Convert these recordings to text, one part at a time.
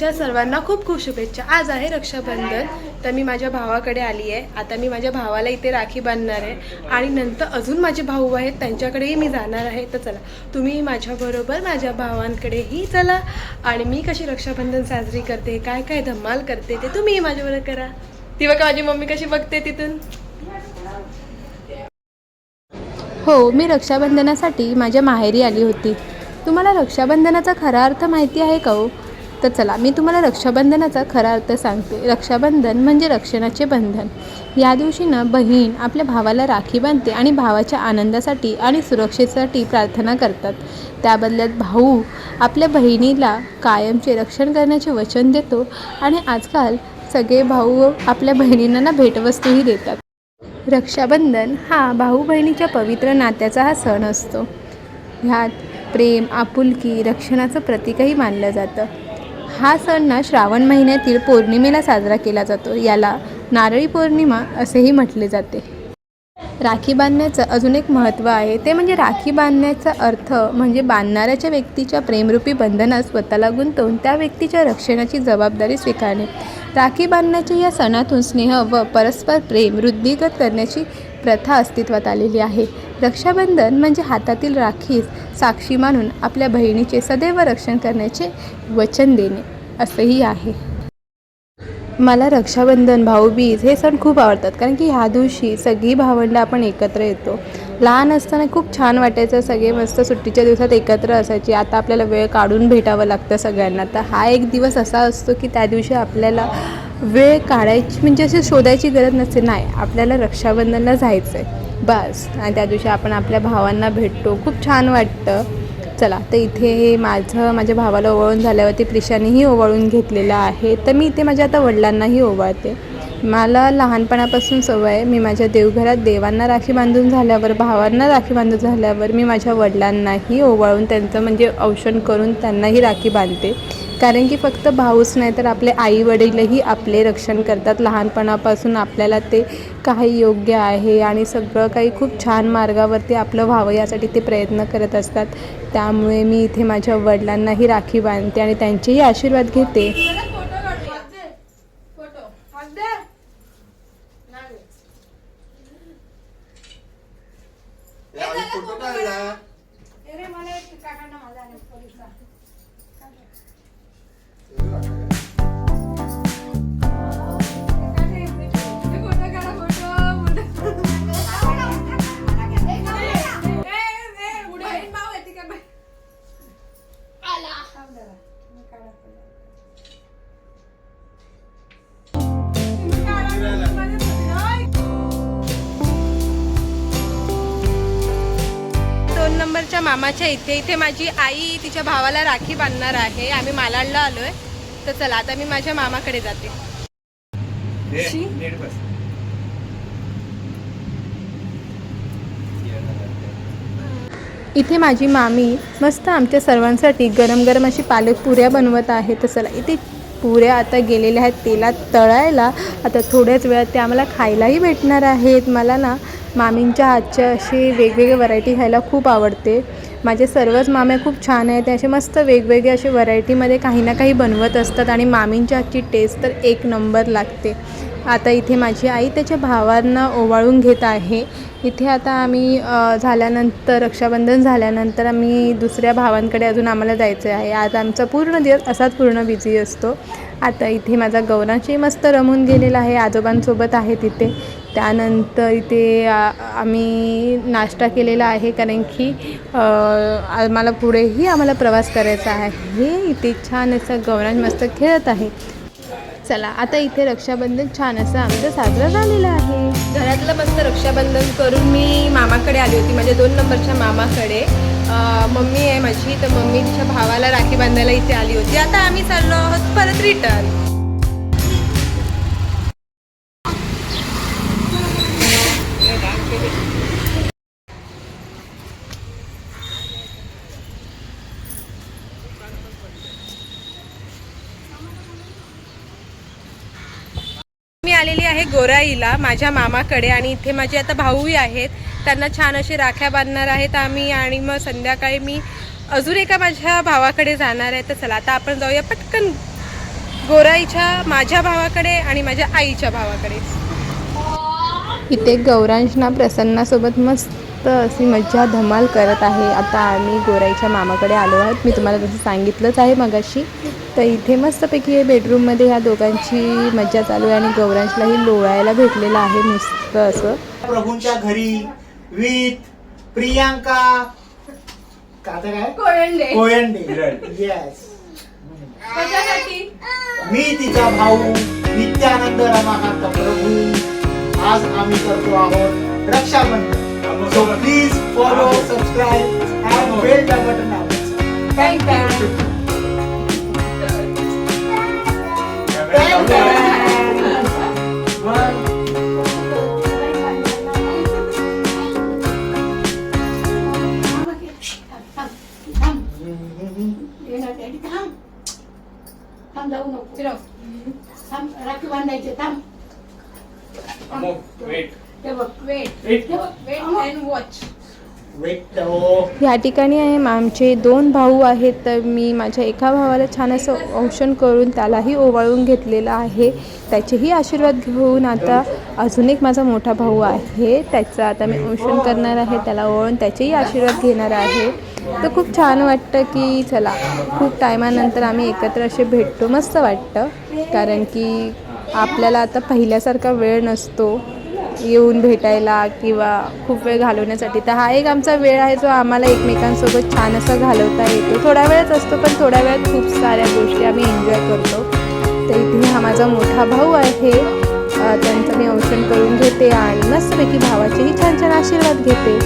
तुमच्या सर्वांना खूप खूप शुभेच्छा. आज आहे रक्षाबंधन तर मी माझ्या भावाकडे आली आहे. आता मी माझ्या भावाला इथे राखी बांधणार आहे. आणि नंतर अजून माझे भाऊ आहेत त्यांच्याकडेही मी जाणार आहे. तर चला तुम्ही माझ्याबरोबर माझ्या भावांकडेही चला. आणि मी कशी रक्षाबंधन साजरी करते काय काय धमाल करते ते तुम्हीही माझ्याबरोबर करा. ती बघा माझी मम्मी कशी बघते तिथून. हो मी रक्षाबंधनासाठी माझ्या माहेरी आली होती. तुम्हाला रक्षाबंधनाचा खरा अर्थ माहिती आहे का हो? तर चला मी तुम्हाला रक्षाबंधनाचा खरा अर्थ सांगते. रक्षाबंधन म्हणजे रक्षणाचे बंधन. या दिवशी ना बहीण आपल्या भावाला राखी बांधते आणि भावाच्या आनंदासाठी आणि सुरक्षेसाठी प्रार्थना करतात. त्या बदल्यात भाऊ आपल्या बहिणीला कायमचे रक्षण करण्याचे वचन देतो आणि आजकाल सगळे भाऊ आपल्या बहिणींना ना भेटवस्तूही देतात. रक्षाबंधन हा भाऊ बहिणीच्या पवित्र नात्याचा हा सण असतो. ह्यात प्रेम आपुलकी रक्षणाचं प्रतीकही मानलं जातं. हा सण ना श्रावण महिन्यातील पौर्णिमेला साजरा केला जातो. याला नारळी पौर्णिमा असेही म्हटले जाते. राखी बांधण्याचं अजून एक महत्त्व आहे. ते म्हणजे राखी बांधण्याचा अर्थ म्हणजे बांधणाऱ्याच्या व्यक्तीच्या प्रेमरूपी बंधनात स्वतःला गुंतवून त्या व्यक्तीच्या रक्षणाची जबाबदारी स्वीकारणे. राखी बांधण्याच्या या सणातून स्नेह व परस्पर प्रेम वृद्धिगत करण्याची प्रथा अस्तित्वात आलेली आहे. रक्षाबंधन म्हणजे हातातील राखीस साक्षी मानून आपल्या बहिणीचे सदैव रक्षण करण्याचे वचन देणे असंही आहे. मला रक्षाबंधन भाऊबीज हे सण खूप आवडतात कारण की ह्या दिवशी सगळी भावंडं आपण एकत्र येतो. लहान असताना खूप छान वाटायचं सगळे मस्त सुट्टीच्या दिवसात एकत्र असायचे. आता आपल्याला वेळ काढून भेटावं लागतं सगळ्यांना. तर हा एक दिवस असा असतो की त्या दिवशी आपल्याला वेळ काढायची म्हणजे अशी शोधायची गरज नसते. नाही आपल्याला रक्षाबंधनला जायचं आहे बस. आणि त्या दिवशी आपण आपल्या भावांना भेटतो. खूप छान वाटतं. चला तर इथे हे माझं माझ्या भावाला ओवाळून झाल्यावरती प्रिशानेही ओवाळून घेतलेलं आहे. तर मी इथे माझ्या आता वडिलांनाही ओवाळते. मला लहानपणापासून सवय आहे. मी माझ्या देवघरात देवांना राखी बांधून झाल्यावर भावांना राखी बांधून झाल्यावर मी माझ्या वडिलांनाही ओवाळून त्यांचं म्हणजे औषण करून त्यांनाही राखी बांधते. कारण की फक्त भाऊच नाही तर आपले आई वडीलही आपले रक्षण करतात. लहानपणापासून आपल्याला ते काही योग्य आहे आणि सगळं काही खूप छान मार्गावरती आपलं व्हावं यासाठी ते प्रयत्न करत असतात. त्यामुळे मी इथे माझ्या वडिलांनाही राखी बांधते आणि त्यांचेही आशीर्वाद घेते. मामाच्या इथे इथे माझी आई तिच्या भावाला राखी बांधणार आहे. आम्ही मालाडला आलोय. तर चला आता मी माझ्या मामाकडे जाते. शी. इथे माझी मामी मस्त आमच्या सर्वांसाठी गरम गरम अशी पालक पुऱ्या बनवत आहे. तर चला इथे पुऱ्या आता गेलेल्या आहेत. तेलात तळायला आता थोड्याच वेळात ते आम्हाला खायलाही भेटणार आहेत. मला ना मामींच्या हातच्या अशी वेगवेगळे व्हरायटी खायला खूप आवडते. माझे सर्वच मामे खूप छान आहेत. असे मस्त वेगवेगळे असे व्हरायटीमध्ये काही ना काही बनवत असतात आणि मामींच्या हातची टेस्ट तर एक नंबर लागते. आता इथे माझी आई त्याच्या भावांना ओवाळून घेत आहे. इथे आता आम्ही झाल्यानंतर रक्षाबंधन झाल्यानंतर आम्ही दुसऱ्या भावांकडे अजून आम्हाला जायचं आहे. आज आमचा पूर्ण दिवस असाच पूर्ण बिझी असतो. आता इथे माझा गौरांशी मस्त रमून गेलेला आहे. आजोबांसोबत आहे तिथे. त्यानंतर इथे आम्ही नाश्ता केलेला आहे कारण की आम्हाला पुढेही आम्हाला प्रवास करायचा आहे. इथे छान असं गौरांश मस्त खेळत आहे. चला आता इथे रक्षाबंधन छान असं आमचं साजरं झालेलं आहे. घरातलं मस्त रक्षाबंधन करून मी मामाकडे आली होती. माझ्या दोन नंबरच्या मामाकडे. मम्मी आहे माझी तर मम्मीच्या भावाला राखी बांधायला इथे आली होती. आता आम्ही चाललो आहोत परत रिटर्न मी आलेली आहे गोराईला माझ्या मामाकडे आणि इथे माझे आता भाऊही आहेत. त्यांना छान असे राख्या बांधणार आहेत आम्ही आणि मग संध्याकाळी मी अजून एका माझ्या भावाकडे जाणार आहे. तर चला आता आपण जाऊया पटकन गोराईच्या माझ्या भावाकडे आणि माझ्या आईच्या भावाकडे. इथे गौरांशना प्रसन्नासोबत मस्त अशी मज्जा धमाल करत आहे. आता आम्ही गोराईच्या मामाकडे आलो आहोत. मी तुम्हाला जसं सांगितलंच आहे मगाशी. तर इथे मस्तपैकी हे बेडरूममध्ये ह्या दोघांची मज्जा चालू आहे आणि गौरांशलाही लोळायला भेटलेलं आहे मस्त असं. प्रभूंच्या घरी विथ प्रियांका. कोयंडे येस मी तिचा भाऊ नित्यानंद रमाकांत प्रभू. आज आम्ही करतो आहोत Rakshabandhan. So please follow, subscribe and bell the button now. Thank you. ह्या ठिकाणी आहे. आमचे दोन भाऊ आहेत. तर मी माझ्या एका भावाला छान असं औषण करून त्यालाही ओवाळून घेतलेलं आहे. त्याचेही आशीर्वाद घेऊन आता अजून एक माझा मोठा भाऊ आहे. त्याचं आता मी औषण करणार आहे. त्याला ओवाळून त्याचेही आशीर्वाद घेणार आहे. तर खूप छान वाटतं की चला खूप टायमानंतर आम्ही एकत्र असे भेटतो. मस्त वाटतं. कारण की आपल्याला आता पहिल्यासारखा वेळ नसतो. येऊन भेटायला किंवा खूप वेळ घालवण्यासाठी. तर हा एक आमचा वेळ आहे जो आम्हाला एकमेकांसोबत छान असा घालवता येतो. थोड्या वेळच असतो पण थोड्या वेळात खूप साऱ्या गोष्टी आम्ही एन्जॉय करतो. तर इथे हा माझा मोठा भाऊ आहे. त्यांचं मी औषण करून घेते आणि मस्तपैकी भावाचेही छान छान आशीर्वाद घेते.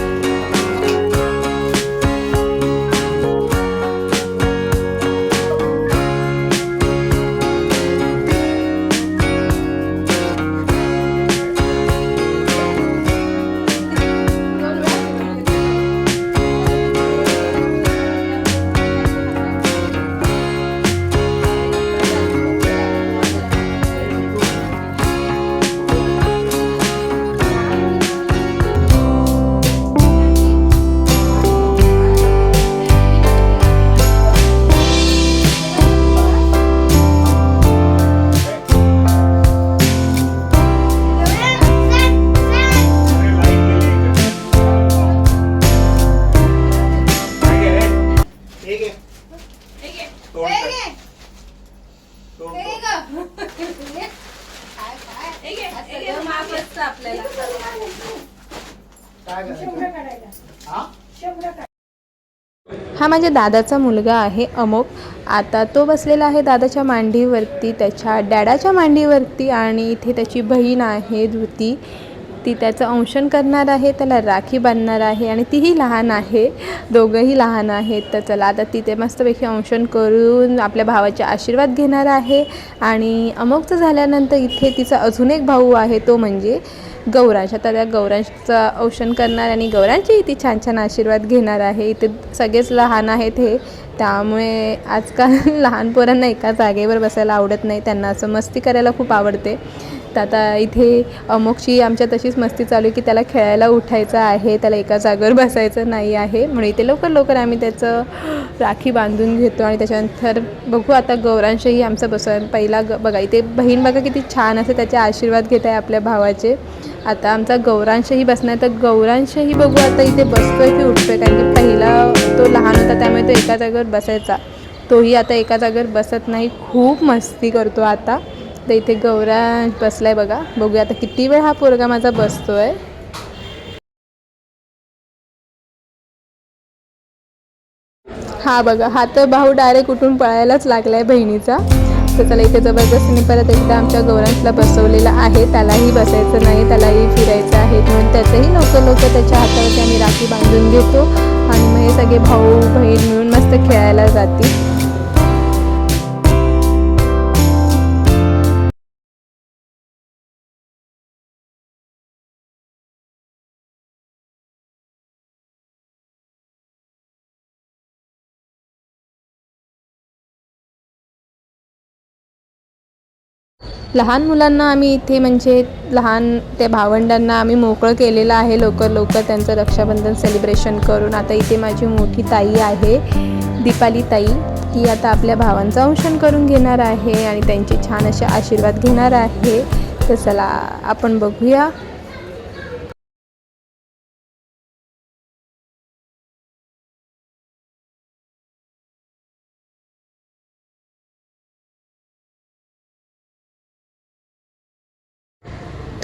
माझ्या दादाचा मुलगा आहे अमोक. आता तो बसलेला आहे दादाच्या मांडीवरती त्याच्या डॅडाच्या मांडीवरती आणि इथे त्याची बहीण आहे धृती. ती त्याचं अंशन करणार आहे त्याला राखी बांधणार आहे आणि तीही लहान आहे. दोघंही लहान आहेत. तर चला आता तिथे मस्तपैकी अंशन करून आपल्या भावाचे आशीर्वाद घेणार आहे. आणि अमोकचं झाल्यानंतर इथे तिचा अजून एक भाऊ आहे तो म्हणजे गौरांश. आता त्या गौरांशचं औषण करणार आणि गौरांची ती छान छान आशीर्वाद घेणार आहे. इथे सगळेच लहान आहेत हे. त्यामुळे आजकाल लहान पोरांना एका जागेवर बसायला आवडत नाही. त्यांना असं मस्ती करायला खूप आवडते. तर आता इथे अमुकची आमच्या तशीच मस्ती चालू आहे की त्याला खेळायला उठायचं आहे त्याला एका जागेवर बसायचं नाही आहे. म्हणून इथे लवकर लवकर आम्ही त्याचं राखी बांधून घेतो आणि त्याच्यानंतर बघू आता गौरांशही आमचा बसवा पहिला ग बघा इथे बहीण बघा किती छान असं त्याचे आशीर्वाद घेत आहे आपल्या भावाचे. आता आमचा गौरांशही बसणार तर गौरांशही बघू आता इथे बसतोय की उठतोय कारण की पहिला तो लहान होता त्यामुळे तो एका जागेवर बसायचा. तोही आता एका जागेवर बसत नाही. खूप मस्ती करतो आता. तर इथे गौरांश बसलाय बघा. बघूया आता किती वेळ हा पोरगा माझा बसतोय. हा बघा हा तर भाऊ डायरेक्ट उठून पळायलाच लागलाय बहिणीचा. तर त्याला इथे जबरदस्तीने परत एकदा आमच्या गौरांशला बसवलेला आहे. त्यालाही बसायचं नाही त्यालाही फिरायचं आहे. म्हणून त्याचंही लवकर लवकर त्याच्या हातावरती आम्ही राखी बांधून घेतो. आणि मग हे सगळे भाऊ बहीण मिळून मस्त खेळायला जातील. लहान मुलांना आम्ही इथे म्हणजे लहान त्या भावंडांना आम्ही मोकळं केलेलं आहे. लवकर लवकर त्यांचं रक्षाबंधन सेलिब्रेशन करून. आता इथे माझी मोठी ताई आहे दीपाली ताई. ती आता आपल्या भावांचं अंशन करून घेणार आहे आणि त्यांचे छान असे आशीर्वाद घेणार आहे. तर चला आपण बघूया.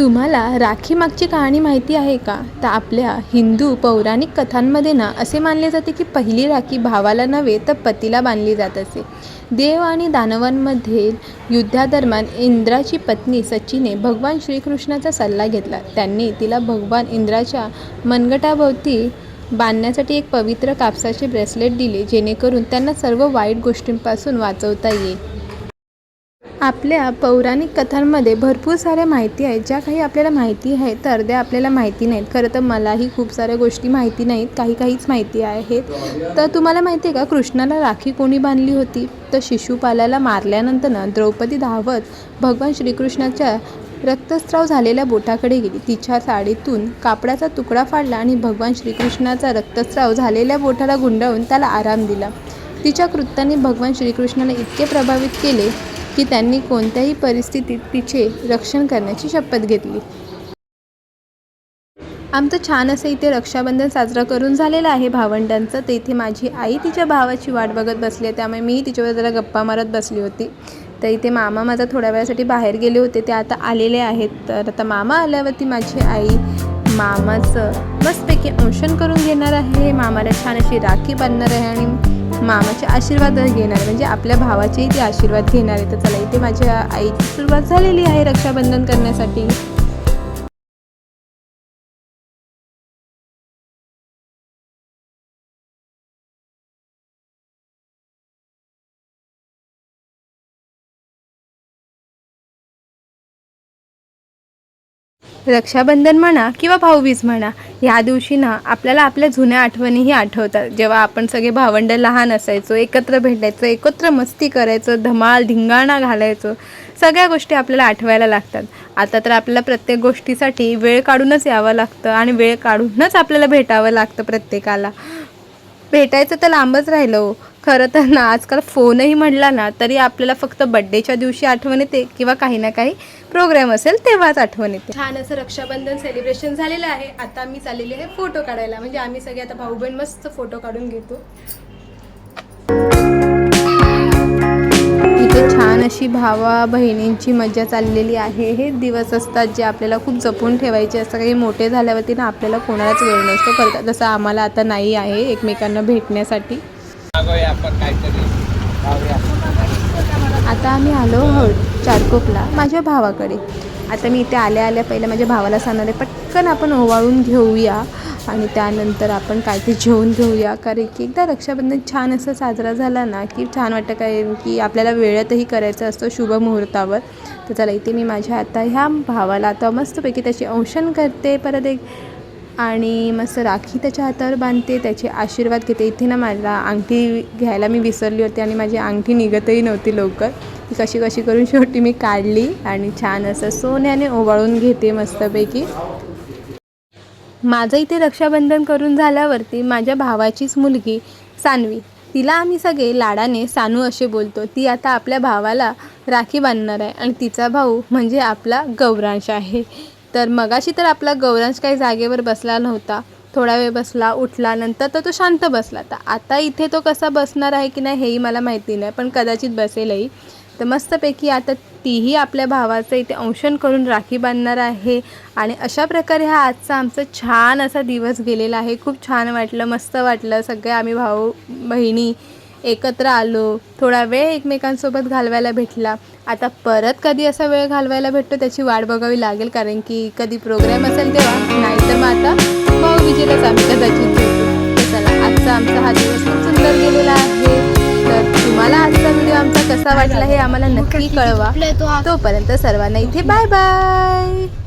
तुम्हाला राखी मागची कहाणी माहिती आहे का? तर आपल्या हिंदू पौराणिक कथांमध्ये ना असे मानले जाते की पहिली राखी भावाला नव्हे तर पतीला बांधली जात असे. देव आणि दानवांमध्ये युद्धादरम्यान इंद्राची पत्नी सचीने भगवान श्रीकृष्णाचा सल्ला घेतला. त्यांनी तिला भगवान इंद्राच्या मनगटाभोवती बांधण्यासाठी एक पवित्र कापसाचे ब्रेसलेट दिले जेणेकरून त्यांना सर्व वाईट गोष्टींपासून वाचवता येईल. आपल्या पौराणिक कथांमध्ये भरपूर साऱ्या माहिती आहेत. ज्या काही आपल्याला माहिती आहेत तर अर्ध्या आपल्याला माहिती नाहीत. खरं तर मलाही खूप साऱ्या गोष्टी माहिती नाहीत. काही काहीच माहिती आहेत. तर तुम्हाला माहिती आहे का कृष्णाला राखी कोणी बांधली होती? तर शिशुपालाला मारल्यानंतर ना द्रौपदी धावत भगवान श्रीकृष्णाच्या रक्तस्राव झालेल्या बोटाकडे गेली. तिच्या साडीतून कापडाचा तुकडा फाडला आणि भगवान श्रीकृष्णाचा रक्तस्राव झालेल्या बोटाला गुंडाळून त्याला आराम दिला. तिच्या कृत्याने भगवान श्रीकृष्णाला इतके प्रभावित केले की त्यांनी कोणत्याही परिस्थितीत तिचे रक्षण करण्याची शपथ घेतली. आमचं छान असं इथे रक्षाबंधन साजरं करून झालेलं आहे भावंडांचं. तर इथे माझी आई तिच्या भावाची वाट बघत बसली आहे. त्यामुळे मी तिच्यावर जरा गप्पा मारत बसली होती. तर इथे मामा माझा थोड्या वेळासाठी बाहेर गेले होते. ते आता आलेले आहेत. तर आता मामा आल्यावरती माझी आई मामाचं मस्तपैकी अंशन करून घेणार आहे. मामाला छान अशी राखी बांधणार आहे आणि मामाचे आशीर्वाद घेणार आहे म्हणजे आपल्या भावाचेही ते आशीर्वाद घेणार. आहे तर चला इथे माझ्या आईची सुरुवात झालेली आहे रक्षाबंधन करण्यासाठी. रक्षाबंधन म्हणा किंवा भाऊबीज म्हणा ह्या दिवशी ना आपल्याला आपल्या जुन्या आठवणीही आठवतात. जेव्हा आपण सगळे भावंड लहान असायचो एकत्र भेटायचो एकत्र मस्ती करायचो धमाल धिंगाणा घालायचो सगळ्या गोष्टी आपल्याला आठवायला लागतात. आता तर आपल्याला प्रत्येक गोष्टीसाठी वेळ काढूनच यावं लागतं आणि वेळ काढूनच आपल्याला भेटावं लागतं प्रत्येकाला. भेटायचं तर लांबच राहिलं हो. खरं तर ना आजकाल फोनही म्हणला ना तरी आपल्याला फक्त बड्डेच्या दिवशी आठवण येते किंवा काही ना काही प्रोग्राम असेल तेव्हाच आठवण येते. छान असं रक्षाबंधन सेलिब्रेशन झालेलं आहे. आता मी चाललेली आहे फोटो काढायला. म्हणजे आम्ही सगळे आता भाऊ बहीण मस्त फोटो काढून घेतो. इथे छान अशी भावा बहिणींची मजा चाललेली आहे. हे दिवस असतात जे आपल्याला खूप जपून ठेवायचे असतात. काही मोठे झाल्यावरती ना आपल्याला कोणालाच वेळ नसतो करता. जसं आम्हाला आता नाही आहे एकमेकांना भेटण्यासाठी. आता आम्ही आलो आहोत चारकोपला माझ्या भावाकडे. आता मी इथे आल्या आल्या पहिल्या माझ्या भावाला सांगणार आहे पटकन आपण ओवाळून घेऊया आणि त्यानंतर आपण काय ते जेवून घेऊया. कारण की एकदा रक्षाबंधन छान असं साजरा झाला ना की छान वाटतं काय की आपल्याला वेळेतही करायचं असतं शुभ मुहूर्तावर. तर चला इथे मी माझ्या आता ह्या भावाला आता मस्तपैकी त्याची अंशन करते. परत एक आणि मस्त राखी त्याच्या हातावर बांधते त्याचे आशीर्वाद घेते. इथे ना मला अंगठी घ्यायला मी विसरली होती आणि माझी अंगठी निघतही नव्हती लवकर. ती कशी कशी करून शेवटी मी काढली आणि छान असं सोन्याने ओवाळून घेते मस्तपैकी. माझं इथे रक्षाबंधन करून झाल्यावरती माझ्या भावाचीच मुलगी सानवी तिला आम्ही सगळे लाडाने सानू असे बोलतो. ती आता आपल्या भावाला राखी बांधणार आहे आणि तिचा भाऊ म्हणजे आपला गौरांश आहे. तर मगाशी तर आपला गौरांश काही जागेवर बसला नव्हता. थोडा वेळ बसला उठला नंतर तर तो शांत बसला. तर आता इथे तो कसा बसणार आहे की नाही हेही मला माहिती नाही पण कदाचित बसेलही. तर मस्तपैकी आता तीही आपल्या भावाचं इथे अंशन करून राखी बांधणार आहे आणि अशा प्रकारे हा आजचा आमचा छान असा दिवस गेलेला आहे. खूप छान वाटलं मस्त वाटलं. सगळे आम्ही भाऊ बहिणी एकत्र आलो थोडा वेळ एकमेकांसोबत घालवायला भेटला. आता परत कधी असा वेळ घालवायला भेटतो त्याची वाट बघावी लागेल कारण की कधी प्रोग्राम असेल तेव्हा नाहीतर मग आता भाऊ विजेलाच आम्ही कदाचित चला आजचा आमचा हा दिवस खूप सुंदर गेलेला आहे. तर तुम्हाला आजचा व्हिडिओ आमचा कसा वाटला हे आम्हाला नक्की कळवा. तोपर्यंत सर्वांना इथे बाय बाय